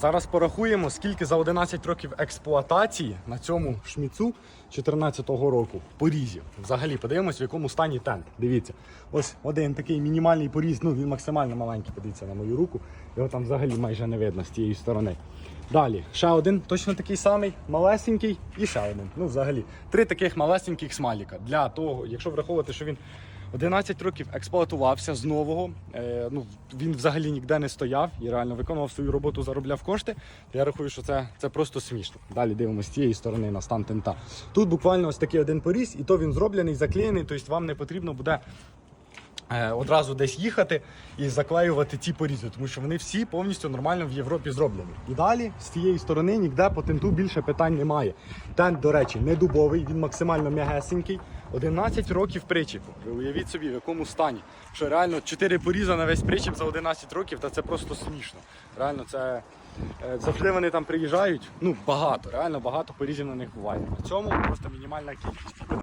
Зараз порахуємо, скільки за 11 років експлуатації на цьому шміцу 14-го року порізів. Взагалі подивимось, в якому стані тент. Дивіться, ось один такий мінімальний поріз, ну він максимально маленький, подивіться на мою руку. Його там взагалі майже не видно з тієї сторони. Далі, ще один, точно такий самий, малесенький і ще один. Ну, взагалі, три таких малесеньких смайліка. Для того, якщо враховувати, що він 11 років експлуатувався з нового. Е, ну, він взагалі ніде не стояв і реально виконував свою роботу, заробляв кошти. Я рахую, що це, це просто смішно. Далі дивимося з цієї сторони на стан тента. Тут буквально ось такий один поріз, і то він зроблений, заклеєний, тобто вам не потрібно буде. Е, Одразу десь їхати і заклеювати ті порізи, тому що вони всі повністю нормально в Європі зроблені. І далі з цієї сторони ніде по тенту більше питань немає. Тент, до речі, не дубовий, він максимально м'ягесенький. 11 років причіпу. Ви уявіть собі, в якому стані. Що реально 4 поріза на весь причіп за 11 років, та це просто смішно. Реально, це е, завжди вони там приїжджають. Ну багато, реально багато порізів на них буває. На цьому просто мінімальна кількість.